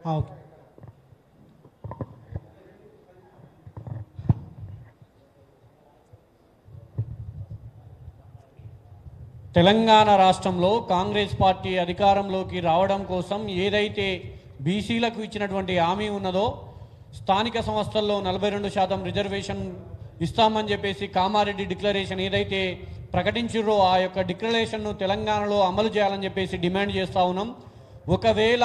Ah, okay Telangana రాష్ట్రంలో Congress party అధికారంలోకి రావడం కోసం ఏదైతే బీసీలకు ఇచ్చినటువంటి హామీ ఉన్నదో స్థానిక సంస్థల్లో నలభై రెండు శాతం రిజర్వేషన్ ఇస్తామని చెప్పేసి కామారెడ్డి డిక్లరేషన్ ఏదైతే ప్రకటించారో ఆ యొక్క డిక్లరేషన్ను తెలంగాణలో అమలు చేయాలని చెప్పేసి డిమాండ్ చేస్తూ ఉన్నాం. ఒకవేళ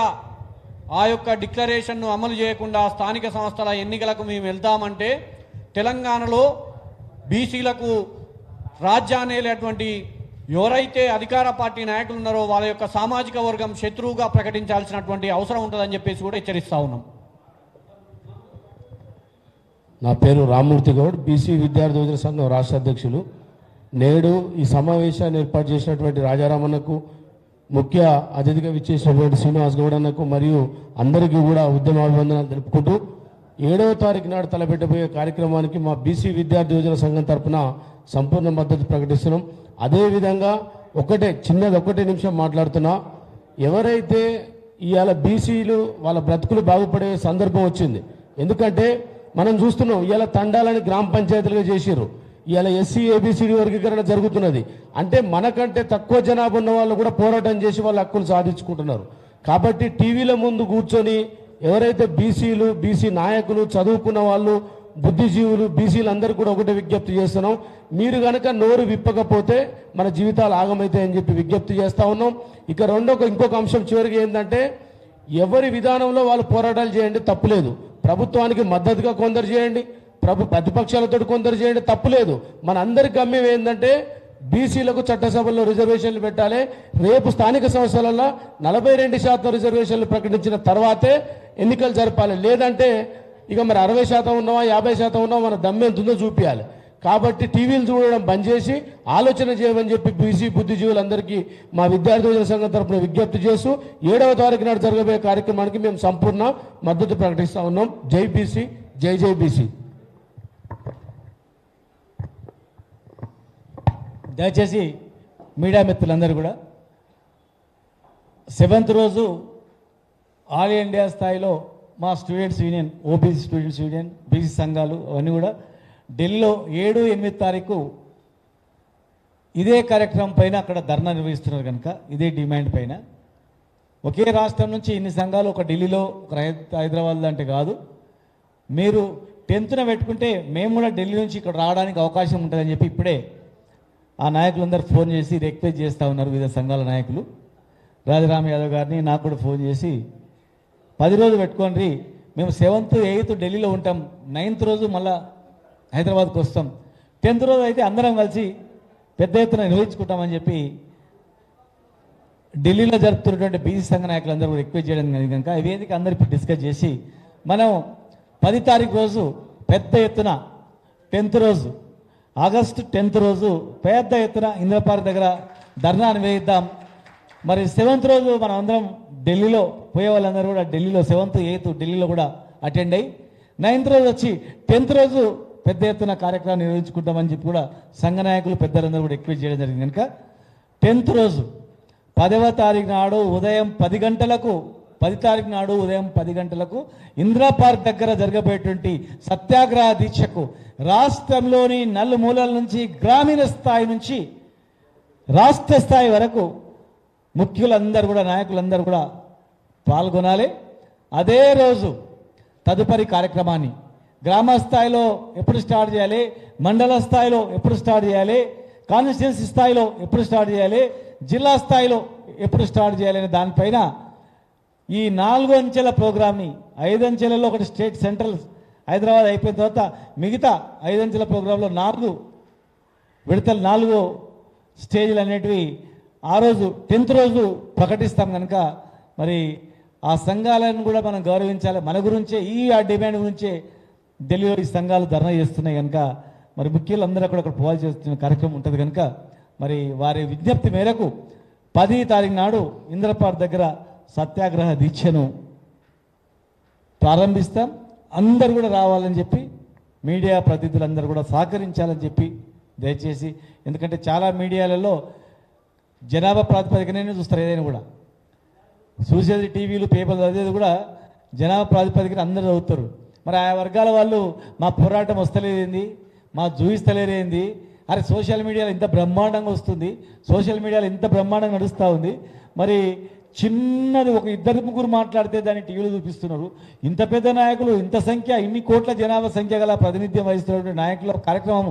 ఆ యొక్క డిక్లరేషన్ను అమలు చేయకుండా స్థానిక సంస్థల ఎన్నికలకు మేము వెళ్తామంటే తెలంగాణలో బీసీలకు రాజ్యాన్నేలేటువంటి ఎవరైతే అధికార పార్టీ నాయకులు ఉన్నారో వాళ్ళ యొక్క సామాజిక వర్గం శత్రువుగా ప్రకటించాల్సినటువంటి అవసరం ఉంటుందని చెప్పేసి కూడా హెచ్చరిస్తా ఉన్నాం. నా పేరు రామ్మూర్తి గౌడ్ బీసీ విద్యార్థి యువజన సంఘం రాష్ట్ర అధ్యక్షులు. నేడు ఈ సమావేశాన్ని ఏర్పాటు చేసినటువంటి రాజారామన్నకు ముఖ్య అతిథిగా విచ్చేసినటువంటి శ్రీనివాస్ గౌడ్ అన్నకు మరియు అందరికీ కూడా ఉద్యమ అభివందనాలు తెలుపుకుంటూ ఏడవ తారీఖు నాడు తలపెట్టబోయే కార్యక్రమానికి మా బీసీ విద్యార్థి యువజన సంఘం తరఫున సంపూర్ణ మద్దతు ప్రకటిస్తున్నాం. అదేవిధంగా ఒకటే చిన్నది ఒకటే నిమిషం మాట్లాడుతున్నా. ఎవరైతే ఇవాళ బీసీలు వాళ్ళ బ్రతుకులు బాగుపడే సందర్భం వచ్చింది ఎందుకంటే మనం చూస్తున్నాం ఇవాళ తండాలని గ్రామ పంచాయతీలుగా చేసిర్రు. ఇలా ఎస్సీ ఏబిసిడి వర్గీకరణ జరుగుతున్నది. అంటే మనకంటే తక్కువ జనాభా ఉన్న వాళ్ళు కూడా పోరాటం చేసి వాళ్ళ హక్కులు సాధించుకుంటున్నారు. కాబట్టి టీవీల ముందు కూర్చొని ఎవరైతే బీసీలు బీసీ నాయకులు చదువుకున్న వాళ్ళు బుద్ధిజీవులు బీసీలు అందరూ కూడా ఒకటే విజ్ఞప్తి చేస్తున్నాం. మీరు కనుక నోరు విప్పకపోతే మన జీవితాలు ఆగమవుతాయని చెప్పి విజ్ఞప్తి చేస్తూ ఉన్నాం. ఇక రెండో ఇంకొక అంశం చివరికి ఏంటంటే ఎవరి విధానంలో వాళ్ళు పోరాటాలు చేయండి తప్పులేదు. ప్రభుత్వానికి మద్దతుగా కొందరు చేయండి. ప్రభు ప్రతిపక్షాలతో కొందరు చేయండి తప్పులేదు మన అందరి గమ్యం ఏంటంటే బీసీలకు చట్టసభల్లో రిజర్వేషన్లు పెట్టాలి. రేపు స్థానిక సంస్థలలో నలభై రెండు శాతం రిజర్వేషన్లు ప్రకటించిన తర్వాతే ఎన్నికలు జరపాలి. లేదంటే ఇక మరి అరవై శాతం ఉన్నామా యాభై శాతం ఉన్నామా మన దమ్మెంతుందో చూపించాలి కాబట్టి టీవీలు చూడడం బంద్ చేసి ఆలోచన చేయమని చెప్పి బీసీ బుద్ధిజీవులందరికీ మా విద్యార్థి సంఘం తరపున విజ్ఞప్తి చేస్తూ ఏడవ తారీఖు నాడు జరగబోయే కార్యక్రమానికి మేము సంపూర్ణ మద్దతు ప్రకటిస్తూ ఉన్నాం. జై బీసీ జై జై బీసీ. దయచేసి మీడియా మిత్రులందరూ కూడా సెవెంత్ రోజు ఆల్ ఇండియా స్థాయిలో మా students union OBC students union BC సంఘాలు అవన్నీ కూడా ఢిల్లీలో ఏడు ఎనిమిది తారీఖు ఇదే కార్యక్రమం పైన అక్కడ ధర్నా నిర్వహిస్తున్నారు కనుక ఇదే డిమాండ్ పైన. ఒకే రాష్ట్రం నుంచి ఇన్ని సంఘాలు ఒక ఢిల్లీలో ఒక హైదరాబాద్ అంటే కాదు. మీరు టెన్త్న పెట్టుకుంటే మేము కూడా ఢిల్లీ నుంచి ఇక్కడ రావడానికి అవకాశం ఉంటుందని చెప్పి ఇప్పుడే ఆ నాయకులందరూ ఫోన్ చేసి రిక్వెస్ట్ చేస్తూ ఉన్నారు వివిధ సంఘాల నాయకులు. రాజరామ యాదవ్ గారిని నాకు కూడా ఫోన్ చేసి పది రోజులు పెట్టుకోండి మేము సెవెంత్ ఎయిత్ ఢిల్లీలో ఉంటాం నైన్త్ రోజు మళ్ళా హైదరాబాద్కి వస్తాం. టెన్త్ రోజు అయితే అందరం కలిసి పెద్ద ఎత్తున నిర్వహించుకుంటామని చెప్పి ఢిల్లీలో జరుపుతున్నటువంటి బీసీ సంఘ నాయకులందరూ రిక్వెస్ట్ చేయడం కానీ కనుక వేదిక అందరూ డిస్కస్ చేసి మనం పది తారీఖు రోజు పెద్ద ఎత్తున టెన్త్ రోజు ఆగస్టు టెన్త్ రోజు పెద్ద ఎత్తున ఇంద్రపార్క్ దగ్గర ధర్నా నిర్వహిద్దాం మరి సెవెంత్ రోజు మనం అందరం ఢిల్లీలో పోయే వాళ్ళందరూ కూడా ఢిల్లీలో సెవెంత్ ఎయిత్ ఢిల్లీలో కూడా అటెండ్ అయ్యి నైన్త్ రోజు వచ్చి టెన్త్ రోజు పెద్ద ఎత్తున కార్యక్రమం నిర్వహించుకుంటామని చెప్పి కూడా సంఘ నాయకులు పెద్దలందరూ కూడా రిక్వెస్ట్ చేయడం జరిగింది. కనుక టెన్త్ రోజు పదవ తారీఖు నాడు ఉదయం పది గంటలకు పది తారీఖు నాడు ఉదయం పది గంటలకు ఇందిరా పార్క్ దగ్గర జరగబోయేటువంటి సత్యాగ్రహ దీక్షకు రాష్ట్రంలోని నలుమూలల నుంచి గ్రామీణ స్థాయి నుంచి రాష్ట్ర స్థాయి వరకు ముఖ్యులందరూ కూడా నాయకులందరూ కూడా పాల్గొనాలి. అదే రోజు తదుపరి కార్యక్రమాన్ని గ్రామ స్థాయిలో ఎప్పుడు స్టార్ట్ చేయాలి? మండల స్థాయిలో ఎప్పుడు స్టార్ట్ చేయాలి? కాన్స్టిట్యున్సీ స్థాయిలో ఎప్పుడు స్టార్ట్ చేయాలి? జిల్లా స్థాయిలో ఎప్పుడు స్టార్ట్ చేయాలి అనే దానిపైన ఈ నాలుగు అంచెల ప్రోగ్రామ్ని ఐదు అంచెలలో ఒకటి స్టేట్ సెంట్రల్ హైదరాబాద్ అయిపోయిన తర్వాత మిగతా ఐదు అంచెల ప్రోగ్రాంలో నాలుగు విడతలు నాలుగు స్టేజ్లు అనేటివి ఆ రోజు టెన్త్ రోజు ప్రకటిస్తాం కనుక మరి ఆ సంఘాలను కూడా మనం గౌరవించాలి. మన గురించే ఈ ఆ డిమాండ్ గురించే ఢిల్లీలో ఈ సంఘాలు ధర్నా చేస్తున్నాయి కనుక మరి ముఖ్యులు అందరూ అక్కడ అక్కడ పోవాలి చేస్తున్న కార్యక్రమం ఉంటుంది కనుక మరి వారి విజ్ఞప్తి మేరకు పది తారీఖు నాడు ఇంద్రపార్క్ దగ్గర సత్యాగ్రహ దీక్షను ప్రారంభిస్తాం. అందరు కూడా రావాలని చెప్పి మీడియా ప్రతినిధులందరూ కూడా సహకరించాలని చెప్పి దయచేసి ఎందుకంటే చాలా మీడియాలలో జనాభా ప్రాతిపదికనే చూస్తారు ఏదైనా కూడా. చూసేది టీవీలు పేపర్లు చదివేది కూడా జనాభా ప్రాతిపదికన అందరూ చదువుతారు. మరి ఆ వర్గాల వాళ్ళు మా పోరాటం వస్తలేదేంది? మా చూపిస్తలేదేంది అరే సోషల్ మీడియాలో ఇంత బ్రహ్మాండంగా వస్తుంది. సోషల్ మీడియాలో ఇంత బ్రహ్మాండంగా నడుస్తూ ఉంది. మరి చిన్నది ఒక ఇద్దరు ముగ్గురు మాట్లాడితే దాన్ని టీవీలో చూపిస్తున్నారు. ఇంత పెద్ద నాయకులు ఇంత సంఖ్య ఇన్ని కోట్ల జనాభా సంఖ్య గల ప్రాతినిధ్యం వహిస్తున్నటువంటి నాయకుల కార్యక్రమం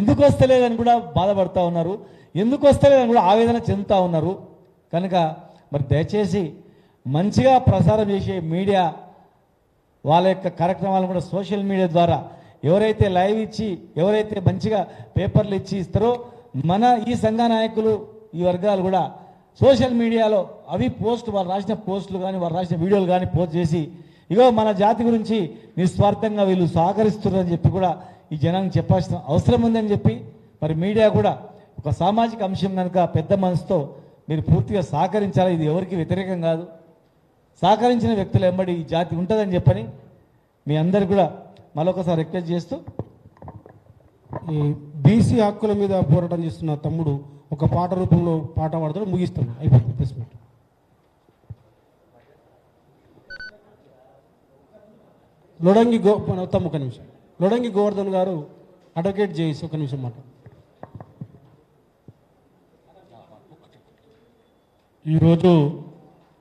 ఎందుకు వస్తలేదని కూడా బాధపడతా ఉన్నారు. ఎందుకు వస్తలేదని కూడా ఆవేదన చెందుతూ ఉన్నారు. కనుక మరి దయచేసి మంచిగా ప్రసారం చేసే మీడియా వాళ్ళ యొక్క కార్యక్రమాలను కూడా సోషల్ మీడియా ద్వారా ఎవరైతే లైవ్ ఇచ్చి ఎవరైతే మంచిగా పేపర్లు ఇచ్చి ఇస్తారో మన ఈ సంఘ నాయకులు ఈ వర్గాలు కూడా సోషల్ మీడియాలో అవి పోస్ట్ వాళ్ళు రాసిన పోస్టులు కానీ వారు రాసిన వీడియోలు కానీ పోస్ట్ చేసి ఇగో మన జాతి గురించి నిస్వార్థంగా వీళ్ళు సహకరిస్తున్నారని చెప్పి కూడా ఈ జనానికి చెప్పాల్సిన అవసరం ఉందని చెప్పి మరి మీడియా కూడా ఒక సామాజిక అంశం కనుక పెద్ద మనసుతో మీరు పూర్తిగా సహకరించాలి? ఇది ఎవరికి వ్యతిరేకం కాదు. సహకరించిన వ్యక్తులు ఎంబడి ఈ జాతి ఉంటుందని చెప్పని మీ అందరు కూడా మరొకసారి రిక్వెస్ట్ చేస్తూ ఈ బీసీ హక్కుల మీద పోరాటం చేస్తున్న తమ్ముడు ఒక పాట రూపంలో పాట పాడుతాడు ముగిస్తాను అయిపోతుంది ప్రెస్ మీట్. లొడంగి గో మన ఒక నిమిషం. లొడంగి గోవర్ధన్ గారు అడ్వకేట్ చేసి ఒక నిమిషం మాట ఈరోజు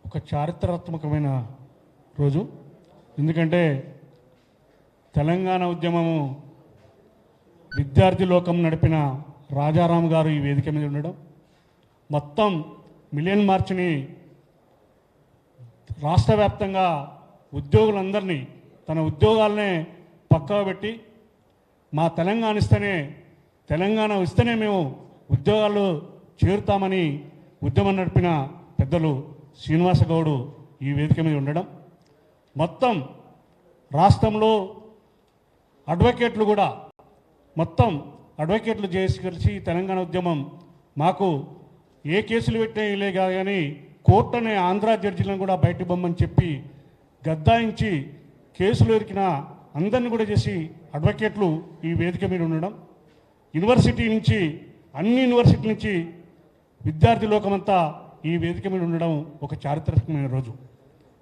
ఒక చారిత్రాత్మకమైన రోజు. ఎందుకంటే తెలంగాణ ఉద్యమము విద్యార్థి లోకం నడిపిన రాజారాం గారు ఈ వేదిక మీద ఉండడం మొత్తం మిలియన్ మార్చిని రాష్ట్ర వ్యాప్తంగా ఉద్యోగులందరినీ తన ఉద్యోగాలనే పక్కా పెట్టి మా తెలంగాణ ఇస్తేనే తెలంగాణ ఇస్తేనే మేము ఉద్యోగాలు చేరుతామని ఉద్యమం నడిపిన పెద్దలు శ్రీనివాస గౌడు ఈ వేదిక మీద ఉండడం. మొత్తం రాష్ట్రంలో అడ్వకేట్లు కూడా మొత్తం అడ్వకేట్లు చేసి కలిసి తెలంగాణ ఉద్యమం మాకు ఏ కేసులు పెట్టేయలే కానీ కోర్టు అనే ఆంధ్ర జడ్జిలను కూడా బయట బొమ్మని చెప్పి గద్దాయించి కేసులు ఎరికిన అందరిని కూడా చేసి అడ్వకేట్లు ఈ వేదిక మీద ఉండడం యూనివర్సిటీ నుంచి అన్ని యూనివర్సిటీ నుంచి విద్యార్థి లోకమంతా ఈ వేదిక మీద ఉండడం ఒక చారిత్రకమైన రోజు.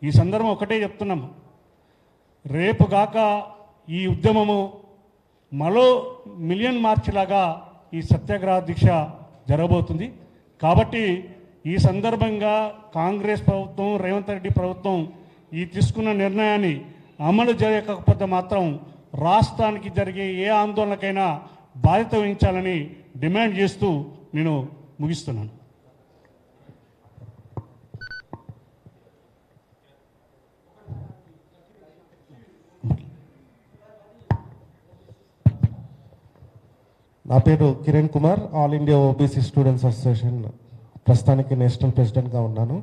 ఈ సందర్భం ఒకటే చెప్తున్నాం. రేపు గాక ఈ ఉద్యమము మరో మిలియన్ మార్చిలాగా ఈ సత్యాగ్రహ దీక్ష జరగబోతుంది. కాబట్టి ఈ సందర్భంగా కాంగ్రెస్ ప్రభుత్వం రేవంత్ రెడ్డి ప్రభుత్వం ఈ తీసుకున్న నిర్ణయాన్ని అమలు జరగకపోతే మాత్రం రాష్ట్రానికి జరిగే ఏ ఆందోళనకైనా బాధ్యత వహించాలని డిమాండ్ చేస్తూ నేను ముగిస్తున్నాను. నా పేరు Kiran Kumar all India OBC students association ప్రస్తుతానికి నేషనల్ ప్రెసిడెంట్గా ఉన్నాను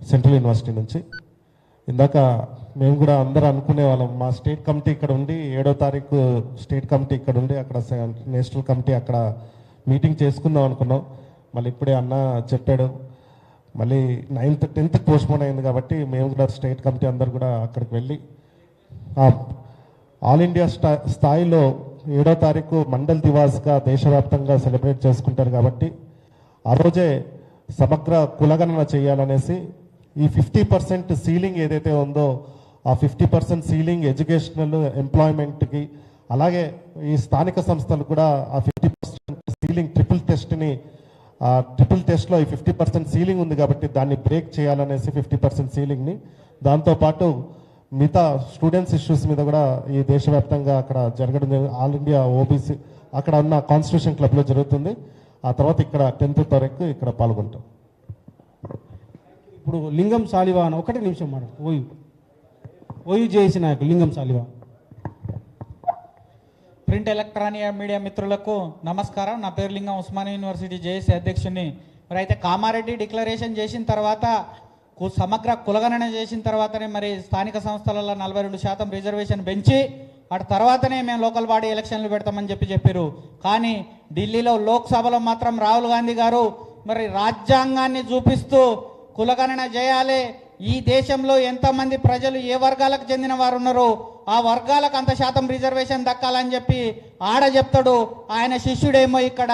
సెంట్రల్ యూనివర్సిటీ నుంచి. ఇందాక మేము కూడా అందరూ అనుకునే వాళ్ళం మా స్టేట్ కమిటీ ఇక్కడ ఉండి ఏడో తారీఖు స్టేట్ కమిటీ ఇక్కడ ఉండి అక్కడ నేషనల్ కమిటీ అక్కడ మీటింగ్ చేసుకుందాం అనుకున్నాం. మళ్ళీ ఇప్పుడే అన్న చెప్పాడు. మళ్ళీ నైన్త్ టెన్త్ పోస్ట్పోన్ అయింది కాబట్టి మేము కూడా స్టేట్ కమిటీ అందరు కూడా అక్కడికి వెళ్ళి ఆల్ ఇండియా స్థా స్థాయిలో ఏడో తారీఖు మండల్ దివాస్గా దేశవ్యాప్తంగా సెలబ్రేట్ చేసుకుంటారు కాబట్టి ఆ రోజే సమగ్ర కులగణన చేయాలనేసి ఈ ఫిఫ్టీ పర్సెంట్ సీలింగ్ ఏదైతే ఉందో ఆ ఫిఫ్టీ పర్సెంట్ సీలింగ్ ఎడ్యుకేషనల్ ఎంప్లాయ్మెంట్కి అలాగే ఈ స్థానిక సంస్థలు కూడా ఆ ఫిఫ్టీ పర్సెంట్ సీలింగ్ ట్రిపుల్ టెస్ట్ని ఆ ట్రిపుల్ టెస్ట్లో ఈ ఫిఫ్టీ పర్సెంట్ సీలింగ్ ఉంది కాబట్టి దాన్ని బ్రేక్ చేయాలనేసి ఫిఫ్టీ పర్సెంట్ సీలింగ్ని దాంతోపాటు మిగతా స్టూడెంట్స్ ఇష్యూస్ మీద కూడా ఈ దేశవ్యాప్తంగా అక్కడ జరగడం ఆల్ ఇండియా ఓబీసీ అక్కడ ఉన్న కాన్స్టిట్యూషన్ క్లబ్లో జరుగుతుంది. ఆ తర్వాత ఇక్కడ టెన్త్ వరకు ఇక్కడ పాల్గొంటాం. ఇప్పుడు లింగం సాలివా అని ఒకటే నిమిషం మాట ఓయు. ఓయు చేసి నాయకులు లింగం సాలివా. ప్రింట్ ఎలక్ట్రానిక్ మీడియా మిత్రులకు నమస్కారం. నా పేరు లింగం ఉస్మానియా యూనివర్సిటీ జేఏసీ అధ్యక్షుడిని మరి అయితే కామారెడ్డి డిక్లరేషన్ చేసిన తర్వాత కు- సమగ్ర కులగణన చేసిన తర్వాతనే మరి స్థానిక సంస్థలలో నలభై రెండు శాతం రిజర్వేషన్ పెంచి అటు తర్వాతనే మేము లోకల్ బాడీ ఎలక్షన్లు పెడతామని చెప్పి చెప్పారు కానీ ఢిల్లీలో లోక్సభలో మాత్రం రాహుల్ గాంధీ గారు మరి రాజ్యాంగాన్ని చూపిస్తూ కులగణన చేయాలి. ఈ దేశంలో ఎంతమంది ప్రజలు ఏ వర్గాలకు చెందిన వారు ఉన్నారో ఆ వర్గాలకు అంత శాతం రిజర్వేషన్ దక్కాలని చెప్పి ఆడ చెప్తాడు. ఆయన శిష్యుడేమో ఇక్కడ.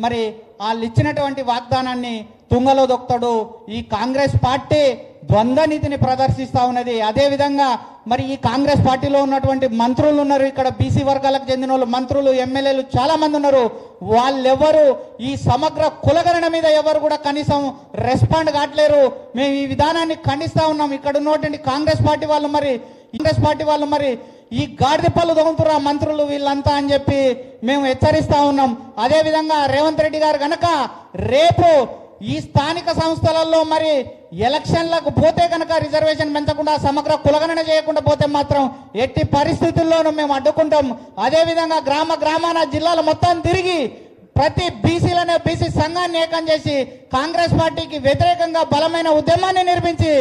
మరి వాళ్ళు ఇచ్చినటువంటి వాగ్దానాన్ని తుంగలో దొక్కుతాడు. ఈ కాంగ్రెస్ పార్టీ ద్వంద్వనీతిని ప్రదర్శిస్తూ ఉన్నది. అదేవిధంగా మరి ఈ కాంగ్రెస్ పార్టీలో ఉన్నటువంటి మంత్రులు ఉన్నారు. ఇక్కడ బీసీ వర్గాలకు చెందిన వాళ్ళు మంత్రులు ఎమ్మెల్యేలు చాలా మంది ఉన్నారు. వాళ్ళెవ్వరు ఈ సమగ్ర కులగరణ మీద ఎవరు కూడా కనీసం రెస్పాండ్ కావట్లేరు. మేము ఈ విధానాన్ని ఖండిస్తూ ఉన్నాం. ఇక్కడ ఉన్నటువంటి కాంగ్రెస్ పార్టీ వాళ్ళు మరి కాంగ్రెస్ పార్టీ వాళ్ళు మరి ఈ గాడిద పళ్ళు దొంగతురా మంత్రులు వీళ్ళంతా అని చెప్పి మేము హెచ్చరిస్తా ఉన్నాం. అదే విధంగా రేవంత్ రెడ్డి గారు కనుక రేపు ఈ స్థానిక సంస్థలలో మరి ఎలక్షన్లకు పోతే కనుక రిజర్వేషన్ పెంచకుండా సమగ్ర కులగణన చేయకుండా పోతే మాత్రం ఎట్టి పరిస్థితుల్లోనూ మేము అడ్డుకుంటాం. అదేవిధంగా గ్రామ గ్రామాన జిల్లాలు మొత్తం తిరిగి ప్రతి బీసీలనే బీసీ సంఘాన్ని ఏకం చేసి కాంగ్రెస్ పార్టీకి వ్యతిరేకంగా బలమైన ఉద్యమాన్ని నిర్మించి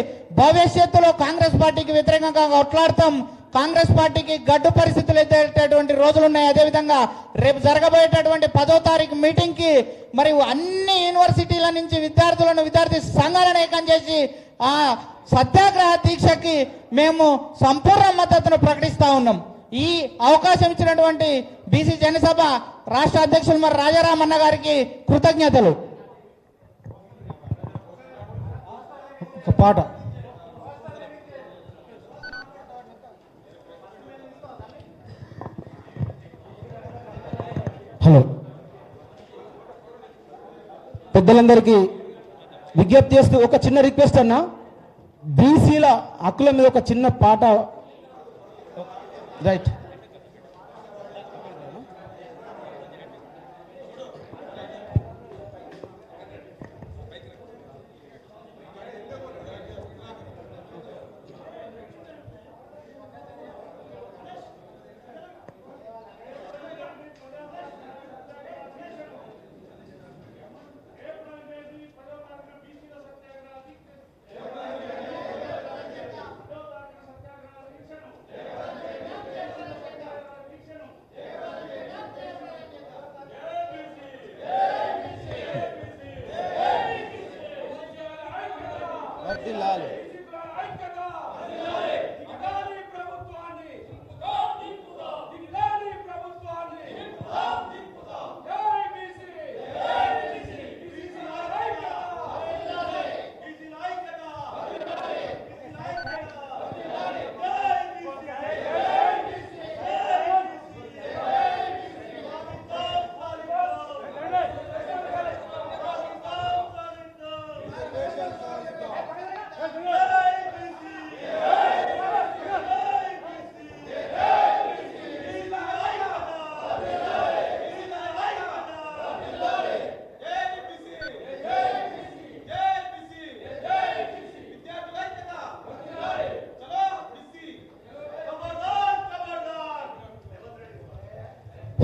భవిష్యత్తులో కాంగ్రెస్ పార్టీకి వ్యతిరేకంగా కొట్లాడతాం. కాంగ్రెస్ పార్టీకి గడ్డు పరిస్థితులు ఎత్తేటటువంటి రోజులు ఉన్నాయి. అదేవిధంగా రేపు జరగబోయేటటువంటి పదో తారీఖు మీటింగ్కి మరి అన్ని యూనివర్సిటీల నుంచి విద్యార్థులను విద్యార్థి సంఘాలను ఏకం చేసి ఆ సత్యాగ్రహ దీక్షకి మేము సంపూర్ణ మద్దతును ప్రకటిస్తా ఉన్నాం. ఈ అవకాశం ఇచ్చినటువంటి బీసీ జనసభ రాష్ట్ర అధ్యక్షులు మరి రాజారామన్న గారికి కృతజ్ఞతలు. పాట. హలో పెద్దలందరికీ విజ్ఞప్తి చేస్తూ ఒక చిన్న రిక్వెస్ట్ అన్న బీసీల హక్కుల మీద ఒక చిన్న పాట. రైట్.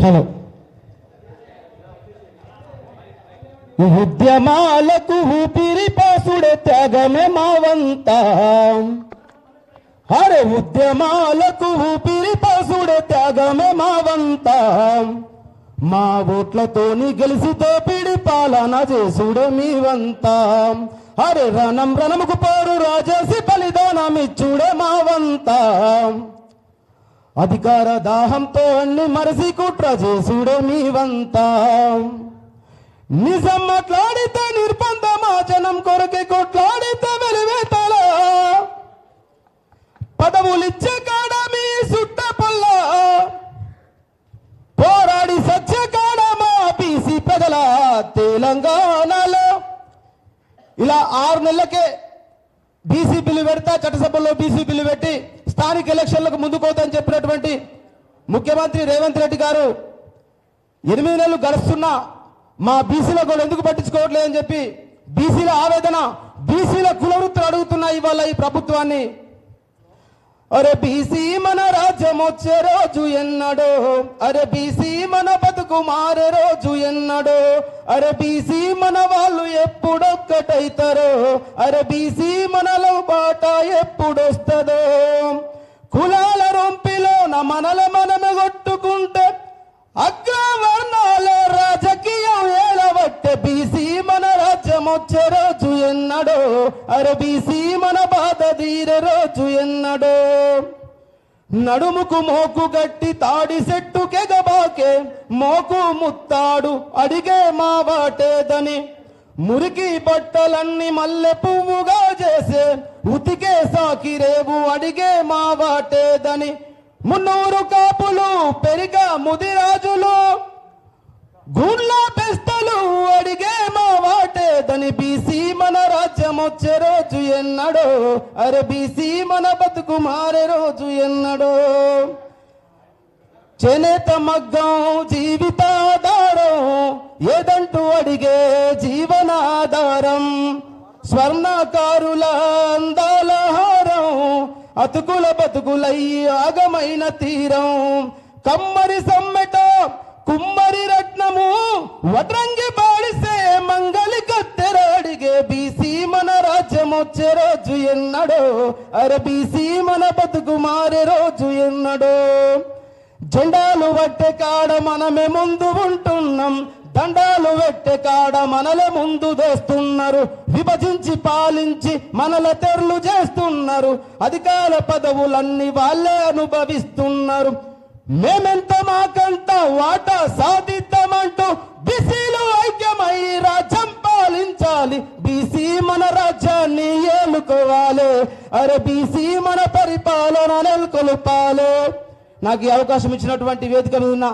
హలో ఉద్యమాలకు ఊపిరి పాసుడే త్యాగమే మావంత అరే ఉద్యమాలకు ఊపిరి పాసుడే త్యాగమే మావంత మా ఓట్లతోని గెలిసి తోపిడి పాలన చేసుడే మీవంతా అరే రణం రణముకు పోరు రాజేసి బలిదానమిచ్చుడే మావంతా అధికార దాహంతో అన్ని మరసి కుట్ర చేసుడే మీవంతా నిజం మాట్లాడితే నిర్బంధమా జనం కొరకే కొట్లాడితే వెలివేతల. పదవులిచ్చే కాడ మీ సుట్ట పల్ల. పోరాడి సత్య కాడ మా బీసీ పెదల తెలంగాణలో. ఇలా ఆరు నెలలకే బీసీ బిల్లు పెడతా చట్టసభలో బీసీ బిల్లు పెట్టి స్థానిక ఎలక్షన్లకు ముందుకోవద్దని చెప్పినటువంటి ముఖ్యమంత్రి రేవంత్ రెడ్డి గారు ఎనిమిది నెలలు గడుస్తున్నా మా బీసీల కూడా ఎందుకు పట్టించుకోవట్లేదని చెప్పి బీసీల ఆవేదన బీసీల కులవృత్తులు అడుగుతున్న ఇవాళ ఈ ప్రభుత్వాన్ని అరే బీసీ మన రాజ్యం వచ్చే రోజు ఎన్నడో? అరే బీసీ మన బతుకు మారే రోజు ఎన్నడో? అరే బీసీ మన వాళ్ళు ఎప్పుడొక్కటైతారో? అరే బీసీ మనలో బాట ఎప్పుడొస్తుందో? కులాల రొంపిలోన మనల మనమే కొట్టుకుంటే అగ్రవర్ణాల రాజకీయం ఏలవట్టే బీసీ మన రాజ్యం వచ్చే రోజు ఎన్నడో? అరే బీసీ నడుముకు మోకు గట్టి తాడి సెట్టు కెగబాకే మోకు ముత్తాడు అడిగే మా వాటేదని. మురికి బట్టలన్నీ మల్లె పువ్వుగా చేసే ఉతికే సాకి రేవు అడిగే మా వాటేదని. మున్నూరు కాపులు పెరిగా ముదిరాజులు. గుండ్ల ఎన్నడో? అరే బీసీ మన బతుకు మారే రోజు ఎన్నడో? చేనేత మగ్గం జీవితాధారం ఏదంటూ అడిగే జీవనాధారం స్వర్ణకారుల అందాల హారం అతుకుల బతుకులై ఆగమైన తీరం కమ్మరి సమ్మెట కుమ్మరి రత్నము వడ్రంగి వచ్చే రోజు ఎన్నడో? అరబీసీ మన బతుకు మారే రోజు ఎన్నడో? జెండాలు పట్టే కాడ మనమే ముందు ఉంటున్నాం. దండాలు పెట్టే కాడ మనలే ముందు దోస్తున్నారు విభజించి పాలించి మనల తెరలు చేస్తున్నారు. అధికార పదవులన్నీ వాళ్ళే అనుభవిస్తున్నారు. మేమెంత మాకంత వాటా సాధిద్దామంటూ బీసీలు ఐక్యమై రాజ్యం పాలించాలి. బీసీ మన ఏలుకోవాలి అరే బీసీ మన పరిపాలన నెలకొల్పాలే నాకు ఈ అవకాశం ఇచ్చినటువంటి వేదిక మీద ఉన్న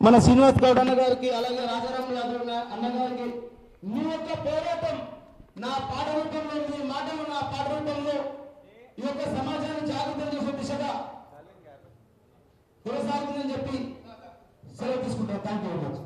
మన శ్రీనివాస్ గౌడ్ అన్న గారికి అలాగే రాజారాం యాదవ్ అన్నగారికి మీ యొక్క పోరాటం నా పాట రూపంలో మీ మాటలు నా పాట రూపంలో ఈ యొక్క సమాజాన్ని జాగృతం చేసే దిశగా కొనసాగుతుందని చెప్పి సెలవు తీసుకుంటాను. Thank you very much